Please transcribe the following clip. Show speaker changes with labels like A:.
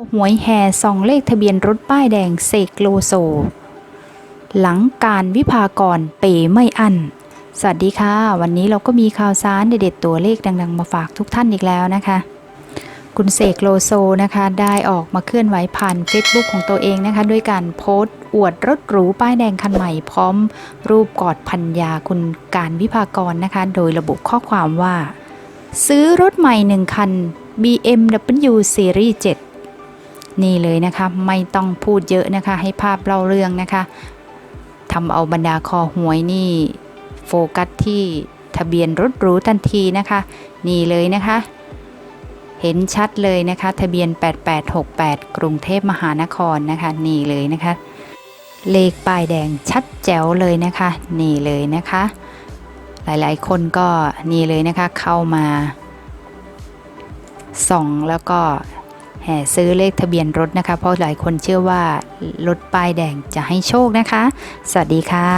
A: หวยแห่ส่องเลขทะเบียนรถป้ายแดงเสกโลโซ หลังการวิพากรเป๋ไม่อั้นสวัสดีค่ะ วันนี้เราก็มีข่าวสารเด็ดๆตัวเลขดัง ๆ มาฝากทุกท่านอีกแล้วนะคะ คุณเสกโลโซนะคะได้ออกมาเคลื่อนไหวผ่าน Facebook ของตัวเองนะคะ ด้วยการโพสต์ อวดรถหรูป้ายแดงคันใหม่พร้อม รูปกอดพันยาคุณการวิพากรนะคะ โดยระบุข้อความว่า ซื้อรถใหม่หนึ่งคัน BMW Series 7 นี่เลยนะคะไม่ต้องพูดเยอะนะคะ ให้ภาพเล่าเรื่องนะคะทำเอาบรรดาคอหวยนี่โฟกัสที่ทะเบียนรถหรูทันทีนะคะ นี่เลยนะคะ เห็นชัดเลยนะคะ ทะเบียน 8868 กรุงเทพมหานครนะคะ นี่เลยนะคะ เลขป้ายแดงชัดแจ๋วเลยนะคะ นี่เลยนะคะ หลายๆ คนก็นี่เลยนะคะเข้ามาส่องแล้วก็ แห่ซื้อเลขทะเบียนรถนะคะ เพราะหลายคนเชื่อว่ารถป้ายแดงจะให้โชคนะคะ สวัสดีค่ะ